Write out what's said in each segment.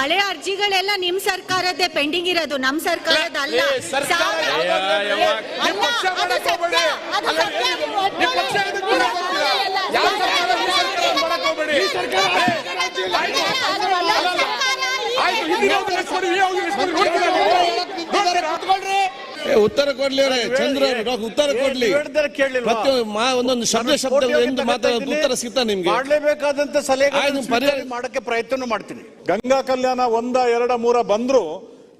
ಹಳೆ ಅರ್ಜಿಗಳೆಲ್ಲ ನಿಮ್ ಸರ್ಕಾರದೇ ಪೆಂಡಿಂಗ್ ಇರೋದು ನಮ್ ಸರ್ಕಾರದ ಅಲ್ಲ? ಉತ್ತರ ಕೊಡ್ಲಿ ಅವ್ರೆ ಚಂದ್ರ ಉತ್ತರ ಕೊಡ್ಲಿ. ಕೇಳಲಿಲ್ಲ ಪ್ರತಿ ಮಾ- ಒಂದೊಂದು ಶಬ್ದ ಶಬ್ದ ಎಂದು ಮಾತಾಡೋದು ಉತ್ತರ ಸಿಗ್ತಾ ನಿಮ್ಗೆ. ಮಾಡಲೇಬೇಕಾದಂತ ಸಲಹೆ ಮಾಡಕ್ಕೆ ಪ್ರಯತ್ನ ಮಾಡ್ತೀನಿ. ಗಂಗಾ ಕಲ್ಯಾಣ ಒಂದ ಎರಡ ಮೂರ ಬಂದ್ರು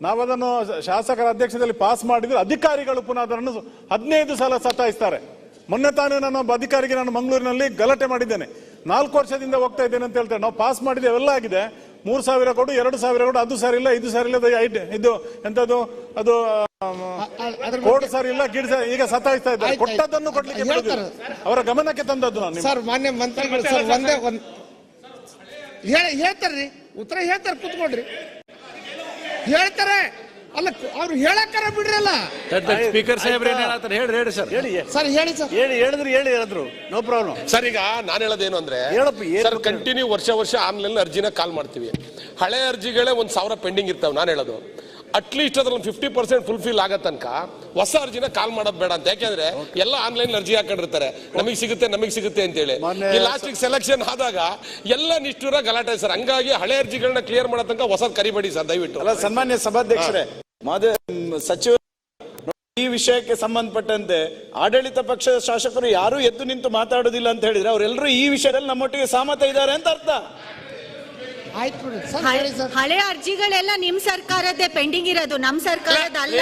ನಾವದನ್ನು ಶಾಸಕರ ಅಧ್ಯಕ್ಷದಲ್ಲಿ ಪಾಸ್ ಮಾಡಿದ್ರೆ. ಅಧಿಕಾರಿಗಳು ಪುನಃ ಅದನ್ನು ಹದಿನೈದು ಸಲ ಸತಾಯಿಸ್ತಾರೆ. ಮೊನ್ನೆ ತಾನೇ ನಾನು ಒಬ್ಬ ಅಧಿಕಾರಿಗೆ ನಾನು ಮಂಗಳೂರಿನಲ್ಲಿ ಗಲಾಟೆ ಮಾಡಿದ್ದೇನೆ. ನಾಲ್ಕು ವರ್ಷದಿಂದ ಹೋಗ್ತಾ ಇದ್ದೇನೆ ಅಂತ ಹೇಳ್ತಾರೆ. ನಾವು ಪಾಸ್ ಮಾಡಿದ್ದೇವೆ ಎಲ್ಲ ಆಗಿದೆ. ಮೂರು ಸಾವಿರ ಕೊಡು ಎರಡು ಸಾವಿರ ಕೊಡು ಅದು ಸರಿ ಇಲ್ಲ ಇದು ಸರಿ ಇಲ್ಲ ಇದು ಐಟ್- ಇದು ಎಂತದು ಅದು ಕೋಡ್ ಸರಿ ಇಲ್ಲ ಗಿಡ ಸರಿ ಈಗ ಸತಾಯಿಸ್ತಾ ಇದ್ದಾರೆ. ಕೊಟ್ಟದ್ದನ್ನು ಕೊಡ್ಲಿಕ್ಕೆ ಹೇಳ್ತಾರೆ. ಅವರ ಗಮನಕ್ಕೆ ತಂದದ್ದು ನಾನು ನಿಮ್ಮ- ಸರ್ ಮಾನ್ಯ ಮಂತ್ರಿಗಳು ಸರ್ ಒಂದೇ ಒಂದ್ ಹೇಳಿ ಹೇಳ್ತಾರ್ರಿ. ಉತ್ತರ ಹೇಳ್ತಾರೆ ಕುತ್ಕೊಳ್ರಿ ಹೇಳ್ತಾರೆ. ಅಲ್ಲ ಅವ್ರು ಹೇಳಕ್ಕಾರ ಬಿಡ್ರಲ್ಲ. ಸ್ಪೀಕರ್ ಸಾಹೇಬ್ರು ಏನ್ ಹೇಳತ್ತಾರೆ? ಹೇಳ್ರಿ ಹೇಳಿ ಸರ್. ಹೇಳಿ ಸರ್ ಹೇಳಿ ಸರ್. ಹೇಳಿ ಹೇಳಿದ್ರು ಹೇಳಿ ಹೇಳಿದ್ರು. ನೋ ಪ್ರಾಬ್ಲಮ್ ಸರ್ ಈಗ ನಾನು ಹೇಳೋದೇನು ಅಂದ್ರೆ ಹೇಳಪ್ಪ, ಸರ್. ಕಂಟಿನ್ಯೂ ವರ್ಷ ವರ್ಷ ಆನ್ಲೈನ್ ಅರ್ಜಿನ ಕಾಲ್ ಮಾಡ್ತೀವಿ. ಹಳೆ ಅರ್ಜಿಗಳೇ ಒಂದ್ ಸಾವಿರ ಪೆಂಡಿಂಗ್ ಇರ್ತಾವೆ ನಾನು ಹೇಳೋದು. ಅಟ್ಲೀಸ್ಟ್ ಅದ್ರಲ್ಲಿ ಫಿಫ್ಟಿ ಪರ್ಸೆಂಟ್ ಫುಲ್ಫಿಲ್ ಆಗೋ ತನಕ ಹೊಸ ಅರ್ಜಿನ ಕಾಲ್ ಮಾಡೋದು ಬೇಡ ಅಂತ. ಯಾಕೆಂದ್ರೆ ಎಲ್ಲ ಆನ್ಲೈನ್ ಅರ್ಜಿ ಹಾಕೊಂಡಿರ್ತಾರೆ. ನಮಗೆ ಸಿಗುತ್ತೆ ನಮಗೆ ಸಿಗುತ್ತೆ ಅಂತೇಳಿ. ಹೇಳಿ ಈ ಲಾಸ್ಟ್ ಸೆಲೆಕ್ಷನ್ ಆದಾಗ ಎಲ್ಲ ನಿಷ್ಠೂರ ಗಲಾಟೆ ಸರ್. ಹಂಗಾಗಿ ಹಳೆ ಅರ್ಜಿಗಳನ್ನ ಕ್ಲಿಯರ್ ಮಾಡೋ ತನಕ ಹೊಸದ್ ಕರಿಬೇಡಿ ಸರ್ ದಯವಿಟ್ಟು. ಅಲ್ಲ ಸನ್ಮಾನ್ಯ ಸಭಾಧ್ಯಕ್ಷರೇ ಮಾದ ಸಚಿವ ಈ ವಿಷಯಕ್ಕೆ ಸಂಬಂಧಪಟ್ಟಂತೆ ಆಡಳಿತ ಪಕ್ಷದ ಶಾಸಕರು ಯಾರು ಎದ್ದು ನಿಂತು ಮಾತಾಡೋದಿಲ್ಲ ಅಂತ ಹೇಳಿದ್ರೆ ಅವರೆಲ್ಲರೂ ಈ ವಿಷಯದಲ್ಲಿ ನಮ್ಮೊಟ್ಟಿಗೆ ಸಹಮತ ಇದ್ದಾರೆ ಅಂತ ಅರ್ಥ. ಹಳೆ- ಅರ್ಜಿಗಳೆಲ್ಲ ನಿಮ್ ಸರ್ಕಾರದ್ದೇ ಪೆಂಡಿಂಗ್ ಇರೋದು ನಮ್ ಸರ್ಕಾರದ ಅಲ್ಲ.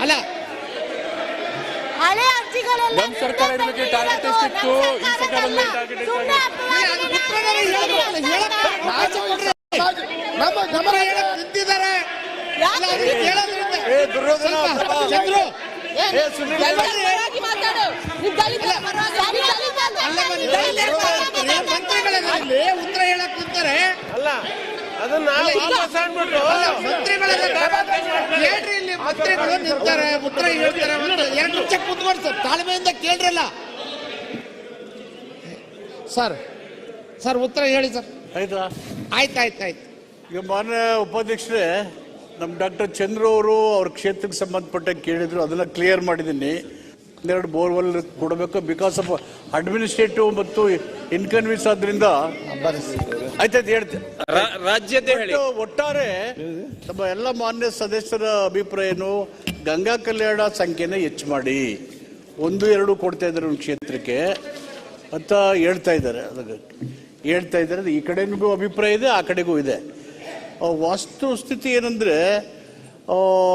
ಅಲ್ಲ, ಹೇಳಿ, ಅರ್ಜಿಗಳೆಲ್ಲ ನಮ್ ಸರ್ಕಾರ ಟಾರ್ಗೆಟ್ ಎಷ್ಟಿತ್ತು? ಈ ಸರ್ಕಾರದಲ್ಲಿ ಟಾರ್ಗೆಟ್ ಅದು ನಮ್ಮ ಗಮನ ನಿಂತಿದ್ದಾರೆ. ಇಲ್ಲಿ, ಉತ್ತರ ಹೇಳಕ್ ನಿಂತಾರೆ ಅಲ್ಲ ಅದನ್ನ. ಹೇಳ್ರಿ ಇಲ್ಲಿ ಮಂತ್ರಿಗಳು ನಿಂತಾರೆ ಉತ್ತರ ಹೇಳ್ತಾರೆ ಎರಡು ನಿಮಿಷ ಕೂತ್ಕೊಂಡು ಸರ್ ತಾಳ್ಮೆಯಿಂದ ಕೇಳ್ರಲ್ಲ ಸರ್ ಸರ್ ಉತ್ತರ ಹೇಳಿ ಸರ್. ಆಯ್ತಾ? ಆಯ್ತು ಆಯ್ತು ಆಯ್ತು. ಈಗ ಮಾನ್ಯ ಉಪಾಧ್ಯಕ್ಷರೇ ನಮ್ಮ ಡಾಕ್ಟರ್ ಚಂದ್ರು ಅವರು ಅವ್ರ ಕ್ಷೇತ್ರಕ್ಕೆ ಸಂಬಂಧಪಟ್ಟ ಕೇಳಿದ್ರು ಅದನ್ನ ಕ್ಲಿಯರ್ ಮಾಡಿದ್ದೀನಿ ಒಂದೆರಡು ಬೋರ್ವೆಲ್ ಕೊಡಬೇಕು ಬಿಕಾಸ್ ಆಫ್ ಅಡ್ಮಿನಿಸ್ಟ್ರೇಟಿವ್ ಮತ್ತು ಇನ್ಕನ್ವೀನ್ಸ್ ಆದ್ರಿಂದ ಆಯ್ತಾಯ್ತು ಹೇಳ್ತೇನೆ ರಾಜ್ಯದ ಹೇಳಿ. ಒಟ್ಟಾರೆ ನಮ್ಮ ಎಲ್ಲ ಮಾನ್ಯ ಸದಸ್ಯರ ಅಭಿಪ್ರಾಯ ಏನು ಗಂಗಾ ಕಲ್ಯಾಣ ಸಂಖ್ಯೆನ ಹೆಚ್ಚು ಮಾಡಿ. ಒಂದು ಎರಡು ಕೊಡ್ತಾ ಇದ್ದಾರೆ ಒಂದು ಕ್ಷೇತ್ರಕ್ಕೆ ಅಂತ ಹೇಳ್ತಾ ಇದ್ದಾರೆ ಅದಕ್ಕೆ. ಹೇಳ್ತಾ ಇದ್ದಾರೆ. ಈ ಕಡೆಗೂ ಅಭಿಪ್ರಾಯ ಇದೆ ಆ ಕಡೆಗೂ ಇದೆ. ಆ, ವಾಸ್ತು ಸ್ಥಿತಿ ಏನಂದ್ರೆ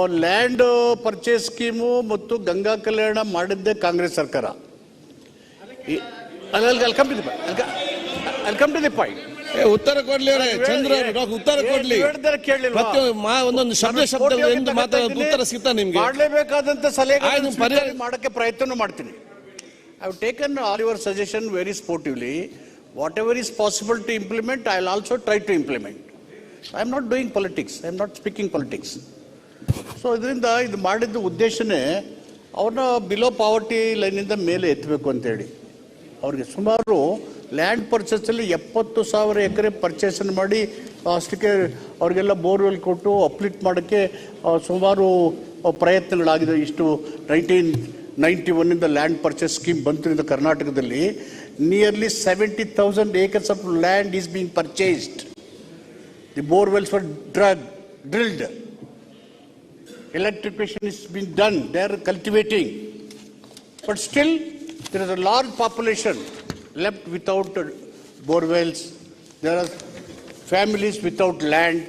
ಲ್ಯಾಂಡ್ ಪರ್ಚೇಸ್ ಸ್ಕೀಮು ಮತ್ತು ಗಂಗಾ ಕಲ್ಯಾಣ ಮಾಡಿದ್ದೇ ಕಾಂಗ್ರೆಸ್ ಸರ್ಕಾರ. ಟು ದಿ ಪಾಯಿಂಟ್ ಉತ್ತರ ಕೊಡ್ಲಿ ಚಂದ್ರ ಉತ್ತರ ಕೊಡ್ಲಿ. ಒಂದೊಂದು ಶಬ್ದ ಶಬ್ದ ಎಂದು ಮಾತಾಡೋದು ಉತ್ತರ ಸಿಗ್ತಾ ನಿಮ್ಗೆ. ಮಾಡಲೇಬೇಕಾದಂತ ಸಲಹೆ ಪರಿಹಾರ- ಮಾಡಕ್ಕೆ ಪ್ರಯತ್ನ ಮಾಡ್ತೀನಿ. I have taken all your suggestion very sportively whatever is possible implement, try to implement I am not doing politics I am not speaking politics so ಇದರಿಂದ ಇದು ಮಾಡಿದ ಉದ್ದೇಶನೇ ಅವ್ರನ್ನ ಬಿಲೋ ಪಾವರ್ಟಿ ಲೈನಿಂದ ಮೇಲೆ ಎತ್ತಬೇಕು ಅಂತೇಳಿ. ಅವ್ರಿಗೆ ಸುಮಾರು ಲ್ಯಾಂಡ್ ಪರ್ಚೇಸಲ್ಲಿ ಎಪ್ಪತ್ತು ಸಾವಿರ ಎಕರೆ ಪರ್ಚೇಸನ್ನು ಮಾಡಿ ಅಷ್ಟಕ್ಕೆ ಅವ್ರಿಗೆಲ್ಲ ಬೋರ್ವೆಲ್ ಕೊಟ್ಟು ಅಪ್ಲಿಟ್ ಮಾಡೋಕ್ಕೆ ಸುಮಾರು ಪ್ರಯತ್ನಗಳಾಗಿದೆ. ಇಷ್ಟು ನೈನ್ಟೀನ್ ನೈಂಟಿ ಒನ್ನಿಂದ ಲ್ಯಾಂಡ್ ಪರ್ಚೇಸ್ ಸ್ಕೀಮ್ ಬಂತು ಕರ್ನಾಟಕದಲ್ಲಿ nearly seventy thousand acres of land is being purchased the borewells for drug drilled electrification is being done, they are cultivating. But still, there is a large population left without uh, bore wells. There are families without land.